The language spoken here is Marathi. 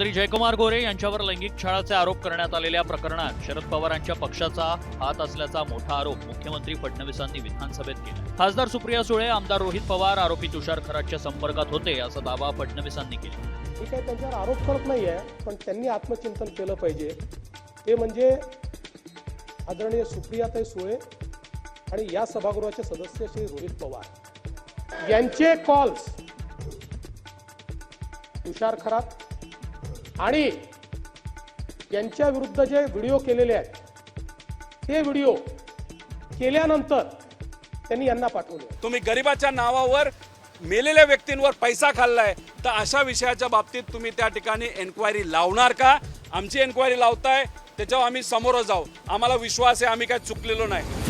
मंत्री जयकुमार गोरे यांच्यावर लैंगिक छळाचे आरोप करण्यात आलेल्या प्रकरणात शरद पवारांच्या पक्षाचा हात असल्याचा मोठा आरोप मुख्यमंत्री फडणवीसांनी विधानसभेत केला. खासदार सुप्रिया सुळे आमदार रोहित पवार आरोपी तुषार खराच्या संपर्कात होते असा दावा फडणवीसांनी केला. मी काही त्यांच्यावर आरोप करत नाही आहे पण त्यांनी आत्मचिंतन केलं पाहिजे. ते म्हणजे आदरणीय सुप्रियाताई सुळे आणि या सभागृहाचे सदस्य श्री रोहित पवार. यांचे कॉल्स तुषार खरात आणि यांच्या विरुद्ध जे व्हिडिओ केलेले आहेत ते व्हिडिओ केल्यानंतर त्यांनी यांना पाठवले. तुम्ही गरिबाच्या नावावर मेलेल्या व्यक्तींवर पैसा खाल्लाय तर अशा विषयाच्या बाबतीत तुम्ही त्या ठिकाणी एन्क्वायरी लावणार का? आमची एन्क्वायरी लावताय त्याच्यावर आम्ही समोर जाऊ. आम्हाला विश्वास आहे आम्ही काय चुकलेलो नाही.